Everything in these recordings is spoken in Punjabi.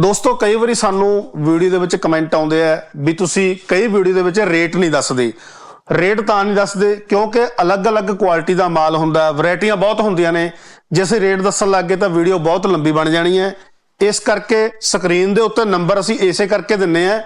ਦੋਸਤੋ, ਕਈ ਵਾਰੀ ਸਾਨੂੰ ਵੀਡੀਓ ਦੇ ਵਿੱਚ ਕਮੈਂਟ ਆਉਂਦੇ ਆ ਵੀ ਤੁਸੀਂ ਕਈ ਵੀਡੀਓ ਦੇ ਵਿੱਚ ਰੇਟ ਨਹੀਂ ਦੱਸਦੇ। ਰੇਟ ਤਾਂ ਨਹੀਂ ਦੱਸਦੇ ਕਿਉਂਕਿ ਅਲੱਗ-ਅਲੱਗ ਕੁਆਲਿਟੀ ਦਾ ਮਾਲ ਹੁੰਦਾ ਹੈ ਵੈਰਾਈਟੀਆਂ ਬਹੁਤ ਹੁੰਦੀਆਂ ਨੇ। ਜੇ ਅਸੀਂ ਰੇਟ ਦੱਸਣ ਲੱਗ ਗਏ ਤਾਂ ਵੀਡੀਓ ਬਹੁਤ ਲੰਬੀ ਬਣ ਜਾਣੀ ਹੈ। ਇਸ ਕਰਕੇ ਸਕਰੀਨ ਦੇ ਉੱਤੇ ਨੰਬਰ ਅਸੀਂ ਇਸੇ ਕਰਕੇ ਦਿੰਨੇ ਆ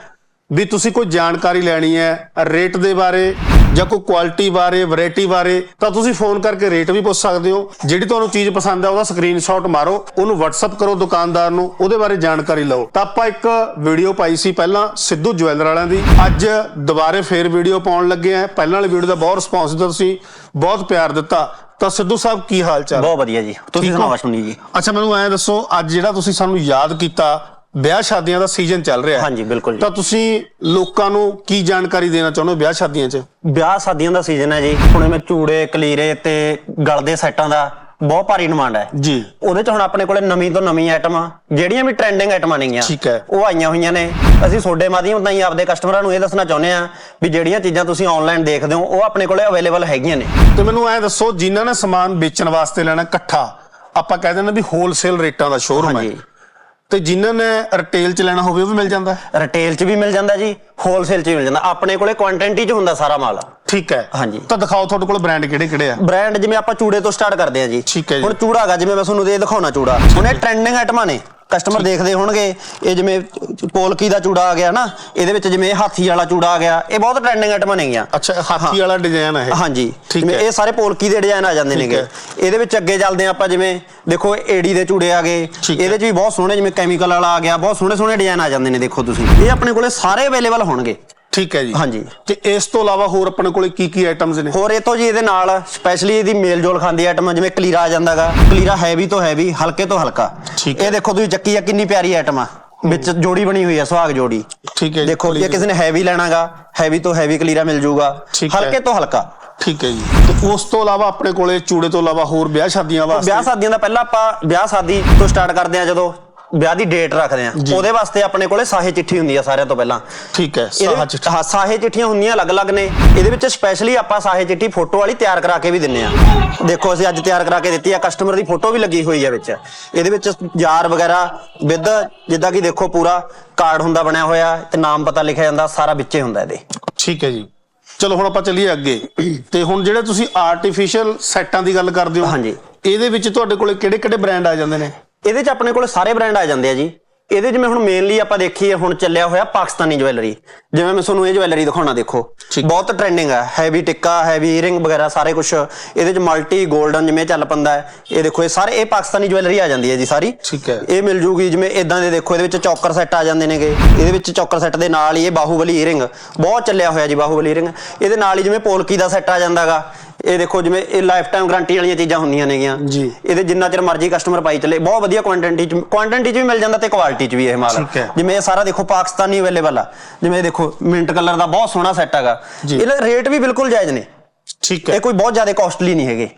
ਵੀ ਤੁਸੀਂ ਕੋਈ ਜਾਣਕਾਰੀ ਲੈਣੀ ਹੈ ਰੇਟ ਦੇ ਬਾਰੇ। ਜਾਂ ਕੋਈ ਕੁਆਲਿਟੀ ਬਾਰੇ ਵੈਰਾਈਟੀ ਬਾਰੇ ਤਾਂ ਤੁਸੀਂ ਫੋਨ ਕਰਕੇ ਰੇਟ ਵੀ ਪੁੱਛ ਸਕਦੇ ਹੋ। ਜਿਹੜੀ ਤੁਹਾਨੂੰ ਚੀਜ਼ ਪਸੰਦ ਹੈ ਉਹਦਾ ਸਕਰੀਨਸ਼ਾਟ ਮਾਰੋ ਉਹਨੂੰ WhatsApp ਕਰੋ ਦੁਕਾਨਦਾਰ ਨੂੰ ਉਹਦੇ ਬਾਰੇ ਜਾਣਕਾਰੀ ਲਓ। ਤਾਂ ਆਪਾਂ ਇੱਕ ਵੀਡੀਓ ਪਾਈ ਸੀ ਪਹਿਲਾਂ ਸਿੱਧੂ ਜਵੈਲਰ ਵਾਲਿਆਂ ਦੀ। ਅੱਜ ਦੁਬਾਰੇ ਫੇਰ ਵੀਡੀਓ ਪਾਉਣ ਲੱਗੇ ਆ। ਪਹਿਲਾਂ ਵਾਲੀ ਵੀਡੀਓ ਦਾ ਬਹੁਤ ਰਿਸਪੌਂਸ ਦਿੱਤਾ ਤੁਸੀਂ ਬਹੁਤ ਪਿਆਰ ਦਿੱਤਾ। ਤਾਂ ਸਿੱਧੂ ਸਾਹਿਬ ਕੀ ਹਾਲ ਚਾਲ? ਬਹੁਤ ਵਧੀਆ ਜੀ। ਤੁਸੀਂ? ਸੁਣਾਓ ਸੁਣੀ ਜੀ? ਅੱਛਾ ਮੈਨੂੰ ਐਂ ਦੱਸੋ ਅੱਜ ਜਿਹੜਾ ਤੁਸੀਂ ਸਾਨੂੰ ਯਾਦ ਕੀਤਾ ਵਿਆਹ ਸ਼ਾਦੀਆਂ ਦਾ ਸੀਜ਼ਨ ਚੱਲ ਰਿਹਾ ਹੈ। ਹਾਂਜੀ, ਬਿਲਕੁਲ ਜੀ। ਤਾਂ ਤੁਸੀਂ ਲੋਕਾਂ ਨੂੰ ਕੀ ਜਾਣਕਾਰੀ ਦੇਣਾ ਚਾਹੁੰਦੇ ਹੋ ਵਿਆਹ ਸ਼ਾਦੀਆਂ 'ਚ? ਵਿਆਹ ਸ਼ਾਦੀਆਂ ਦਾ ਸੀਜ਼ਨ ਹੈ ਜੀ। ਹੁਣ ਮੈਂ ਚੂੜੇ ਕਲੀਰੇ ਤੇ ਗਲ ਦੇ ਸੈੱਟਾਂ ਦਾ ਬਹੁਤ ਭਾਰੀ ਡਿਮਾਂਡ ਹੈ। ਜੀ। ਉਹਦੇ ਚ ਹੁਣ ਆਪਣੇ ਕੋਲੇ ਨਵੀਂ ਤੋਂ ਨਵੀਂ ਆਈਟਮ ਜਿਹੜੀਆਂ ਵੀ ਟ੍ਰੈਂਡਿੰਗ ਆਈਟਮਾਂ ਨੇਗੀਆਂ ਠੀਕ ਹੈ। ਉਹ ਆਈਆਂ ਹੋਈਆਂ ਨੇ। ਅਸੀਂ ਤੁਹਾਡੇ ਮਾਧਿਅਮ ਤਾਂ ਹੀ ਆਪਦੇ ਕਸਟਮਰਾਂ ਨੂੰ ਇਹ ਦੱਸਣਾ ਚਾਹੁੰਦੇ ਆ ਵੀ ਜਿਹੜੀਆਂ ਚੀਜ਼ਾਂ ਤੁਸੀਂ ਆਨਲਾਈਨ ਦੇਖਦੇ ਹੋ ਉਹ ਆਪਣੇ ਕੋਲੇ ਅਵੇਲੇਬਲ ਹੈਗੀਆਂ ਨੇ। ਤੇ ਮੈਨੂੰ ਐਂ ਦੱਸੋ ਜਿਨ੍ਹਾਂ ਨੇ ਸਮਾਨ ਵੇਚਣ ਵਾਸਤੇ ਲੈਣਾ ਇਕੱਠਾ ਆਪਾਂ ਕਹਿ ਦਿੰਦੇ ਵੀ ਹੋਲਸੇਲ ਰੇਟਾਂ ਦਾ ਸ਼ੋਰੂਮ ਹੈ। ਹਾਂਜੀ। ਤੇ ਜਿਨ੍ਹਾਂ ਨੇ ਰਿਟੇਲ 'ਚ ਲੈਣਾ ਹੋਵੇ ਉਹ ਵੀ ਮਿਲ ਜਾਂਦਾ? ਹੈ? ਰਿਟੇਲ 'ਚ ਵੀ ਮਿਲ ਜਾਂਦਾ ਜੀ ਹੋਲਸੇਲ 'ਚ ਵੀ ਮਿਲ ਜਾਂਦਾ। ਆਪਣੇ ਕੋਲੇ ਕੁਆਂਟੀਟੀ 'ਚ ਹੁੰਦਾ ਸਾਰਾ ਮਾਲ। ਠੀਕ ਹੈ। ਹਾਂਜੀ। ਤਾਂ ਦਿਖਾਓ ਤੁਹਾਡੇ ਕੋਲ ਬ੍ਰਾਂਡ ਕਿਹੜੇ ਕਿਹੜੇ ਆ? ਬ੍ਰਾਂਡ ਜਿਵੇਂ ਆਪਾਂ ਚੂੜੇ ਤੋਂ ਸਟਾਰਟ ਕਰਦੇ ਆ ਜੀ। ਠੀਕ ਹੈ ਜੀ। ਹੁਣ ਚੂੜਾ ਹੈਗਾ ਜਿਵੇਂ ਮੈਂ ਤੁਹਾਨੂੰ ਇਹ ਦਿਖਾਉਣਾ ਚੂੜਾ। ਹੁਣ ਇਹ ਟ੍ਰੈਂਡਿੰਗ ਆਈਟਮਾਂ ਨੇ। ਕਸਟਮਰ ਦੇਖਦੇ ਹੋਣਗੇ ਇਹ ਜਿਵੇਂ ਪੋਲਕੀ ਦਾ ਚੂੜਾ ਆ ਗਿਆ ਨਾ ਇਹਦੇ ਵਿੱਚ ਜਿਵੇਂ ਹਾਥੀ ਵਾਲਾ ਚੂੜਾ ਆ ਗਿਆ ਇਹ ਬਹੁਤ ਟ੍ਰੈਂਡਿੰਗ ਆਈਟਮਾਂ ਨੇਗੀਆਂ ਅੱਛਾ ਹਾਥੀ ਵਾਲਾ ਡਿਜ਼ਾਈਨ ਹੈ ਇਹ। ਹਾਂਜੀ। ਜਿਵੇਂ ਇਹ ਸਾਰੇ ਪੋਲਕੀ ਦੇ ਡਿਜ਼ਾਈਨ ਆ ਜਾਂਦੇ ਨੇਗੇ। ਇਹਦੇ ਵਿੱਚ ਅੱਗੇ ਚੱਲਦੇ ਆਪਾਂ ਜਿਵੇਂ ਦੇਖੋ ਏਡੀ ਦੇ ਚੂੜੇ ਆ ਗਏ। ਇਹਦੇ 'ਚ ਵੀ ਬਹੁਤ ਸੋਹਣੇ ਜਿਵੇਂ ਕੈਮੀਕਲ ਵਾਲਾ ਆ ਗਿਆ ਬਹੁਤ ਸੋਹਣੇ ਸੋਹਣੇ ਡਿਜ਼ਾਈਨ ਆ ਜਾਂਦੇ ਨੇ ਦੇਖੋ ਤੁਸੀਂ। ਇਹ ਆਪਣੇ ਕੋਲੇ ਸਾਰੇ ਅਵੇਲੇਬਲ ਹੋਣਗੇ। ਠੀਕ ਹੈ ਜੀ। ਹਾਂਜੀ। ਤੇ ਇਸ ਤੋਂ ਇਲਾਵਾ ਹੋਰ ਆਪਣੇ ਕੋਲੇ ਕੀ ਕੀ ਆਈਟਮਸ ਨੇ? ਹੋਰ ਇਹ ਤੋਂ ਜੀ ਇਹਦੇ ਨਾਲ ਸਪੈਸ਼ਲੀ ਇਹਦੀ ਮੇਲ ਜੋਲ ਖਾਂਦੀ ਆਈਟਮ ਜਿਵੇਂ ਕਲੀਰਾ ਆ ਜਾਂਦਾਗਾ। ਕਲੀਰਾ ਹੈਵੀ ਤੋਂ ਹੈਵੀ ਹਲਕੇ ਤੋਂ ਹਲਕਾ। ਇਹ ਦੇਖੋ ਤੁਸੀਂ ਚੱਕੀ ਆ ਕਿੰਨੀ ਪਿਆਰੀ ਆਈਟਮ ਆ। ਵਿੱਚ ਜੋੜੀ ਬਣੀ ਹੋਈ ਹੈ ਸੁਹਾਗ ਜੋੜੀ। ਠੀਕ ਹੈ ਜੀ, ਦੇਖੋ ਜੇ। ਕਿਸੇ ਨੇ ਹੈਵੀ ਲੈਣਾਗਾ ਹੈਵੀ ਤੋਂ ਹੈਵੀ ਕਲੀਰਾ ਮਿਲ ਜਾਊਗਾ। ਹਲਕੇ ਤੋਂ ਹਲਕਾ। ਠੀਕ ਹੈ ਜੀ। ਤੇ ਉਸ ਤੋਂ ਇਲਾਵਾ ਆਪਣੇ ਕੋਲੇ ਚੂੜੇ ਤੋਂ ਇਲਾਵਾ ਹੋਰ ਵਿਆਹ ਸ਼ਾਦੀਆਂ ਵਾਸਤੇ? ਵਿਆਹ ਸ਼ਾਦੀਆਂ ਦਾ ਪਹਿਲਾਂ ਆਪਾਂ ਵਿਆਹ ਸ਼ਾਦੀ ਤੋਂ ਸਟਾਰਟ ਕਰਦੇ ਆ ਜਦੋਂ। ਵਿਆਹ ਦੀ ਡੇਟ ਰੱਖਦੇ ਆ ਜੀ। ਉਹਦੇ ਵਾਸਤੇ ਆਪਣੇ ਕੋਲੇ ਸਾਹੇ ਚਿੱਠੀ ਹੁੰਦੀ ਆ ਸਾਰਿਆਂ ਤੋਂ ਪਹਿਲਾਂ। ਠੀਕ ਹੈ ਇਹਦੇ ਸਾਹਾ ਵਿੱਚ- ਚਿੱਠੀ। ਹਾਂ ਸਾਹੇ ਚਿੱਠੀਆਂ ਹੁੰਦੀਆਂ ਅਲੱਗ-ਅਲੱਗ ਨੇ। ਇਹਦੇ ਵਿੱਚ ਸਪੈਸ਼ਲੀ ਆਪਾਂ ਸਾਹੇ ਚਿੱਠੀ ਫੋਟੋ ਵਾਲੀ ਤਿਆਰ ਕਰਾ ਕੇ ਵੀ ਦਿੰਨੇ ਆ ਦੇਖੋ ਅਸੀਂ ਅੱਜ ਤਿਆਰ ਕਰਾ ਕੇ ਦਿੱਤੀ ਆ। ਕਸਟਮਰ ਦੀ ਫੋਟੋ ਵੀ ਲੱਗੀ ਹੋਈ ਹੈ ਵਿੱਚ। ਇਹਦੇ ਵਿੱਚ ਯਾਰ ਵਗੈਰਾ ਵਿਦ ਜਿੱਦਾਂ ਕਿ ਦੇਖੋ ਪੂਰਾ ਕਾਰਡ ਹੁੰਦਾ ਬਣਿਆ ਹੋਇਆ ਤੇ ਨਾਮ ਪਤਾ ਲਿਖਿਆ ਜਾਂਦਾ ਸਾਰਾ ਵਿੱਚੇ ਹੁੰਦਾ ਇਹਦੇ। ਠੀਕ ਹੈ ਜੀ। ਚਲੋ ਹੁਣ ਆਪਾਂ ਚੱਲੀਏ ਅੱਗੇ। ਤੇ ਹੁਣ ਜਿਹੜੇ ਤੁਸੀਂ ਆਰਟੀਫੀਸ਼ੀਅਲ ਸੈੱਟਾਂ ਦੀ ਗੱਲ ਕਰਦੇ ਹੋ ਹਾਂਜੀ। ਇਹਦੇ ਵਿੱਚ ਤੁਹਾਡੇ ਕੋਲੇ ਕਿਹੜੇ ਕਿਹੜੇ ਬ੍ਰਾਂਡ ਆ ਜਾਂਦੇ ਨੇ? ਇਹਦੇ ਚ ਆਪਣੇ ਕੋਲ ਸਾਰੇ ਬ੍ਰਾਂਡ ਆ ਜਾਂਦੇ ਆ ਜੀ। ਇਹਦੇ ਜਿਵੇਂ ਹੁਣ ਮੇਨਲੀ ਆਪਾਂ ਦੇਖੀਏ ਹੁਣ ਚੱਲਿਆ ਹੋਇਆ ਪਾਕਿਸਤਾਨੀ ਜਵੈਲਰੀ ਜਿਵੇਂ ਮੈਂ ਤੁਹਾਨੂੰ ਇਹ ਜਵੈਲਰੀ ਦਿਖਾਉਣਾ ਦੇਖੋ। ਬਹੁਤ ਟ੍ਰੈਂਡਿੰਗ ਹੈ ਹੈਵੀ ਟਿੱਕਾ ਹੈਵੀ ਈਅਰਿੰਗ ਵਗੈਰਾ ਸਾਰੇ ਕੁਝ ਇਹਦੇ ਚ ਮਲਟੀ 골ਡਨ ਜਿਵੇਂ ਚੱਲ ਪੰਦਾ ਹੈ। ਇਹ ਦੇਖੋ ਇਹ ਸਾਰੇ ਇਹ ਪਾਕਿਸਤਾਨੀ ਜਵੈਲਰੀ ਆ ਜਾਂਦੀ ਹੈ ਜੀ ਸਾਰੀ। ਠੀਕ ਹੈ। ਇਹ ਮਿਲ ਜੂਗੀ ਜਿਵੇਂ ਇਦਾਂ ਦੇ ਦੇਖੋ ਇਹਦੇ ਵਿੱਚ ਚੌਕਰ ਸੈੱਟ ਆ ਜਾਂਦੇ ਨੇਗੇ। ਇਹਦੇ ਵਿੱਚ ਚੌਕਰ ਸੈੱਟ ਦੇ ਨਾਲ ਹੀ ਇਹ ਬਾਹੂਬਲੀ ਈਅਰਿੰਗ ਬਹੁਤ ਚੱਲਿਆ ਹੋਇਆ ਜੀ ਬਾਹੂਬਲੀ ਈਅਰਿੰਗ ਇਹਦੇ ਨਾਲ ਹੀ ਜਿਵੇਂ ਪੋਲਕੀ ਦਾ ਸੈੱਟ ਆ ਜਾਂਦਾਗਾ। ਇਹ ਦੇਖੋ ਜਿਵੇਂ ਇਹ ਲਾਈਫ ਟਾਈਮ ਗਾਰੰਟੀ ਵਾਲੀਆਂ ਚੀਜ਼ਾਂ ਹੁੰਦੀਆਂ ਨੇਗੀਆਂ। ਜੀ। ਇਹਦੇ ਜਿੰਨਾ ਚਿਰ ਮਰਜ਼ੀ ਕਸਟਮਰ ਪਾਈ ਚੱਲੇ। ਬਹੁਤ ਵਧੀਆ ਕੁਆਂਟੀਟੀ ਚ ਕੁਆਂਟੀਟੀ ਚ ਵੀ ਮਿਲ ਜਾਂਦਾ ਤੇ ਕੁਆਲਿਟੀ ਚ ਵੀ ਇਹ ਮਾਲ। ਜਿਵੇਂ ਇਹ ਸਾਰਾ ਦੇਖੋ ਪਾਕਿਸਤਾਨੀ ਅਵੇਲੇਬਲ ਆ। ਜਿਵੇਂ ਇਹ ਦੇਖੋ ਮਿੰਟ ਕਲਰ ਦਾ ਬਹੁਤ ਸੋਹਣਾ ਸੈੱਟ ਹੈਗਾ। ਇਹਦੇ ਰੇਟ ਵੀ ਬਿਲਕੁਲ ਜਾਇਜ਼ ਨੇ। ਠੀਕ ਇਹ ਹੈ ਕੋਈ ਬਹੁਤ ਜ਼ਿਆਦਾ ਕਾਸਟਲੀ ਨਹੀਂ ਹੈਗੇ।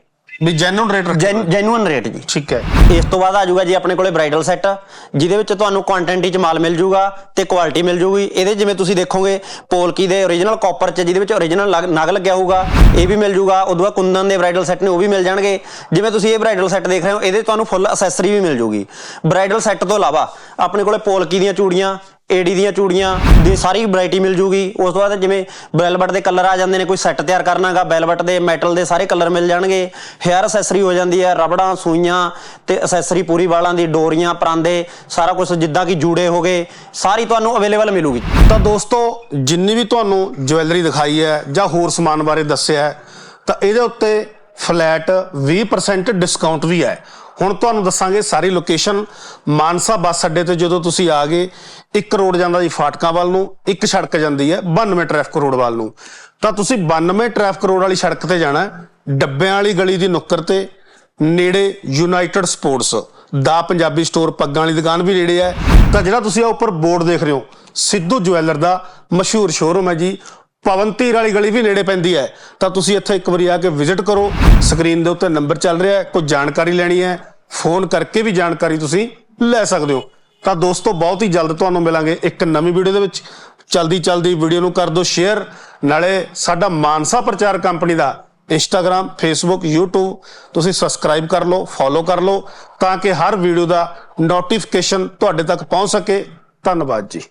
ਵੀ ਜੈਨੂਨ ਰੇਟ ਰੱਖਿਆ। ਜੈਨੂਇਨ ਰੇਟ ਜੀ। ਠੀਕ ਹੈ। ਇਸ ਤੋਂ ਬਾਅਦ ਆ ਜਾਊਗਾ ਜੀ ਆਪਣੇ ਕੋਲੇ ਬ੍ਰਾਈਡਲ ਸੈੱਟ ਜਿਹਦੇ ਵਿੱਚ ਤੁਹਾਨੂੰ ਕੁਆਂਟੀਟੀ ਚ ਮਾਲ ਮਿਲ ਜਾਊਗਾ ਤੇ ਕੁਆਲਿਟੀ ਮਿਲ ਜਾਊਗੀ। ਇਹਦੇ ਜਿਵੇਂ ਤੁਸੀਂ ਦੇਖੋਗੇ ਪੋਲਕੀ ਦੇ origignal ਕਾਪਰ ਚ ਜਿਹਦੇ ਵਿੱਚ origignal ਨਗ ਲੱਗਿਆ ਹੋਊਗਾ ਇਹ ਵੀ ਮਿਲ ਜਾਊਗਾ। ਉਦੋਂ ਬਾਅਦ ਕੁੰਦਨ ਦੇ ਬ੍ਰਾਈਡਲ ਸੈੱਟ ਨੇ ਉਹ ਵੀ ਮਿਲ ਜਾਣਗੇ। ਜਿਵੇਂ ਤੁਸੀਂ ਇਹ ਬ੍ਰਾਈਡਲ ਸੈੱਟ ਦੇਖ ਰਹੇ ਹੋ ਇਹਦੇ ਤੁਹਾਨੂੰ ਫੁੱਲ ਅਸੈਸਰੀ ਵੀ ਮਿਲ ਜਾਊਗੀ। ਬ੍ਰਾਈਡਲ ਸੈੱਟ ਤੋਂ ਇਲਾਵਾ ਆਪਣੇ ਕੋਲੇ ਪੋਲਕੀ ਦੀਆਂ ਚੂੜੀਆਂ ਏਡੀ ਦੀਆਂ ਚੂੜੀਆਂ ਦੀ ਸਾਰੀ ਵੈਰਾਈਟੀ ਮਿਲ ਜੂਗੀ। ਉਸ ਤੋਂ ਬਾਅਦ ਜਿਵੇਂ ਬੈਲਬਟ ਦੇ ਕਲਰ ਆ ਜਾਂਦੇ ਨੇ ਕੋਈ ਸੈੱਟ ਤਿਆਰ ਕਰਨਾਗਾ ਬੈਲਬਟ ਦੇ ਮੈਟਲ ਦੇ ਸਾਰੇ ਕਲਰ ਮਿਲ ਜਾਣਗੇ। ਹੇਅਰ ਅਸੈਸਰੀ ਹੋ ਜਾਂਦੀ ਹੈ ਰਬੜਾਂ ਸੂਈਆਂ ਤੇ ਅਸੈਸਰੀ ਪੂਰੀ ਵਾਲਾਂ ਦੀ ਡੋਰੀਆਂ ਪਰਾਂਦੇ ਸਾਰਾ ਕੁਝ ਜਿੱਦਾਂ ਕਿ ਜੂੜੇ ਹੋ ਗਏ ਸਾਰੀ ਤੁਹਾਨੂੰ ਅਵੇਲੇਬਲ ਮਿਲੂਗੀ। ਤਾਂ ਦੋਸਤੋ ਜਿੰਨੀ ਵੀ ਤੁਹਾਨੂੰ ਜਵੈਲਰੀ ਦਿਖਾਈ ਹੈ ਜਾਂ ਹੋਰ ਸਮਾਨ ਬਾਰੇ ਦੱਸਿਆ ਹੈ, ਤਾਂ ਇਹਦੇ ਉੱਤੇ ਫਲੈਟ 20% ਡਿਸਕਾਊਂਟ ਵੀ ਹੈ। ਹੁਣ ਤੁਹਾਨੂੰ ਦੱਸਾਂਗੇ ਸਾਰੀ ਲੋਕੇਸ਼ਨ ਮਾਨਸਾ ਬੱਸ ਅੱਡੇ ਤੇ ਜਦੋਂ ਤੁਸੀਂ ਆ ਗਏ, ਇੱਕ ਰੋਡ ਜਾਂਦਾ ਜੀ ਫਾਟਕਾਂ ਵੱਲ ਨੂੰ, ਇੱਕ ਸੜਕ ਜਾਂਦੀ ਹੈ 92 ਟ੍ਰੈਫਿਕ ਰੋਡ ਵੱਲ ਨੂੰ। ਤਾਂ ਤੁਸੀਂ 92 ਟ੍ਰੈਫਿਕ ਰੋਡ ਵਾਲੀ ਸੜਕ ਤੇ ਜਾਣਾ ਡੱਬਿਆਂ ਵਾਲੀ ਗਲੀ ਦੀ ਨੁੱਕਰ ਤੇ, ਨੇੜੇ ਯੂਨਾਈਟਿਡ ਸਪੋਰਟਸ ਦਾ ਪੰਜਾਬੀ ਸਟੋਰ ਪੱਗਾਂ ਵਾਲੀ ਦੁਕਾਨ ਵੀ ਨੇੜੇ ਹੈ। ਤਾਂ ਜਿਹੜਾ ਤੁਸੀਂ ਆ ਉੱਪਰ ਬੋਰਡ ਦੇਖ ਰਹੇ ਹੋ, ਸਿੱਧੂ ਜੁਐਲਰ ਦਾ ਮਸ਼ਹੂਰ ਸ਼ੋਰੂਮ ਹੈ ਜੀ। ਪਵਨਤੀਰ ਵਾਲੀ ਗਲੀ ਵੀ ਨੇੜੇ ਪੈਂਦੀ ਹੈ। ਤਾਂ ਤੁਸੀਂ ਇੱਥੇ ਇੱਕ ਵਾਰੀ ਆ ਕੇ ਵਿਜ਼ਿਟ ਕਰੋ। ਸਕਰੀਨ ਦੇ ਉੱਤੇ ਨੰਬਰ ਚੱਲ ਰਿਹਾ ਹੈ। ਕੋਈ ਜਾਣਕਾਰੀ ਲੈਣੀ ਹੈ। ਫੋਨ ਕਰਕੇ ਵੀ ਜਾਣਕਾਰੀ ਤੁਸੀਂ ਲੈ ਸਕਦੇ ਹੋ। ਤਾਂ ਦੋਸਤੋ, ਬਹੁਤ ਹੀ ਜਲਦ ਤੁਹਾਨੂੰ ਮਿਲਾਂਗੇ ਇੱਕ ਨਵੀਂ ਵੀਡੀਓ ਦੇ ਵਿੱਚ। ਚਲਦੀ ਚਲਦੀ ਵੀਡੀਓ ਨੂੰ ਕਰ ਦਿਓ ਸ਼ੇਅਰ। ਨਾਲੇ ਸਾਡਾ ਮਾਨਸਾ ਪ੍ਰਚਾਰ ਕੰਪਨੀ ਦਾ ਇੰਸਟਾਗ੍ਰam ਫੇਸਬੁੱਕ, YouTube ਤੁਸੀਂ ਸਬਸਕ੍ਰਾਈਬ ਕਰ ਲਓ, ਫੋਲੋ ਕਰ ਲਓ, ਤਾਂ ਕਿ ਹਰ ਵੀਡੀਓ ਦਾ ਨੋਟੀਫਿਕੇਸ਼ਨ ਤੁਹਾਡੇ ਤੱਕ ਪਹੁੰਚ ਸਕੇ। ਧੰਨਵਾਦ ਜੀ।